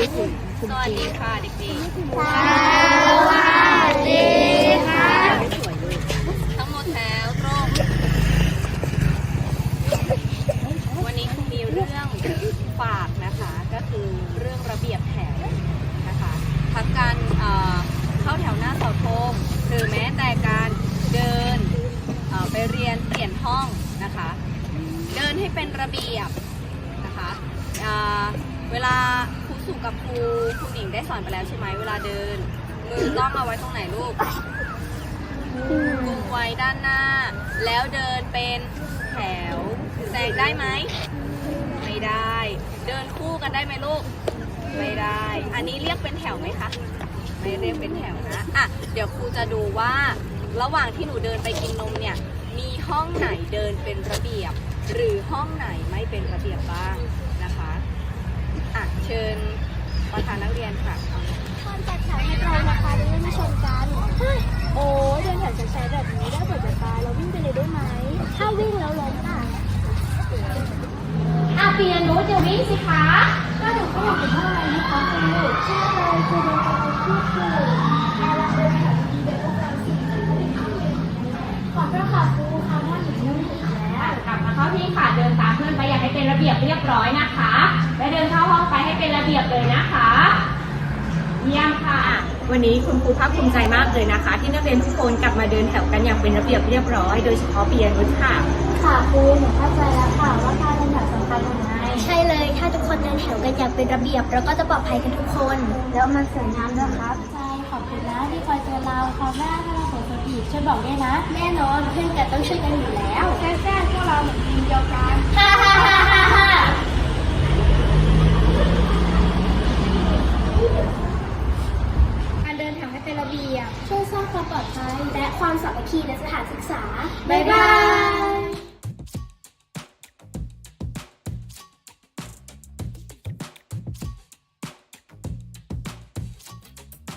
สวัสดีค่ะเด็กสวัสดีค่ะทั้งหมดแถวตรงวันนี้คุณมีเรื่องฝากนะคะ ก็คือเรื่องระเบียบแถวนะคะทั้งการเข้าแถวหน้าเสาธงหรือแม้แต่การเดินไปเรียนเปลี่ยนห้องนะคะ เดินให้เป็นระเบียบนะคะเวลา สุกับครูครูหนิงได้สอนไปแล้วใช่ไหมเวลาเดิน มือต้องเอาไว้ตรงไหนลูกกุมไว้ด้านหน้า แล้วเดินเป็นแถวแซงได้ไหมไม่ได้ เดินคู่กันได้ไหมลูก ไม่ได้ อันนี้เรียกเป็นแถวไหมคะไม่เรียกเป็นแถวนะอะเดี๋ยวครูจะดูว่า ระหว่างที่หนูเดินไปกินนมเนี่ย มีห้องไหนเดินเป็นระเบียบ หรือห้องไหนไม่เป็นระเบียบบ้าง คะอะ เชิญประธานนักเรียนค่ะคนจัดแถวให้เรานะคะจะได้ไม่ชนกันเฮ้ยโอ้เดินแถวช้าๆแบบนี้ได้ผลจะตายเราวิ่งไปเลยได้ไหม ถ้าวิ่งแล้วล้มล่ะอาเปียโนจะวิ่งสิคะก็หนูก็อยากเห็นว่าอะไรนะคะคุณลูกใช่เลยคือเดินไปพูดคุยเอาละเดินแถวดีๆเดินพวกเราสิขอบพระค่ะครูค่ะว่าหนูไม่ถูกแล้วกลับมาเข้าที่ค่ะเดินตามเพื่อนไปอย่างให้เป็นระเบียบเรียบร้อยนะคะ ยบเลยนะคะเยี่ยมค่ะ วันนี้คุณครูภาคภูมิใจมากเลยนะคะ ที่นักเรียนทุกคนกลับมาเดินแถวกันอย่างเป็นระเบียบเรียบร้อย โดยเฉพาะเปียนุชค่ะ ค่ะครูหนูเข้าใจแล้วค่ะว่าการเดินแถวสำคัญยังไงใช่เลย ถ้าทุกคนเดินแถวกันอย่างเป็นระเบียบเราก็จะปลอดภัยกันทุกคน แล้วมันสวยงามด้วยครับใช่ขอบคุณนะที่คอยเตือนเราคราวหน้าถ้าเราเผลอคนอีกช่วยบอกด้วยนะ แน่นอนเพื่อนกันต้องช่วยกันอยู่แล้วแซ่ๆพวกเราเหมือนทีมเดียวกัน ฮ่าฮ่าฮ่าฮ่าฮ่าการเดินทางให้เป็นระเบียบ ช่วยสร้างความปลอดภัยและความสามัคคีในสถานศึกษา บ๊ายบาย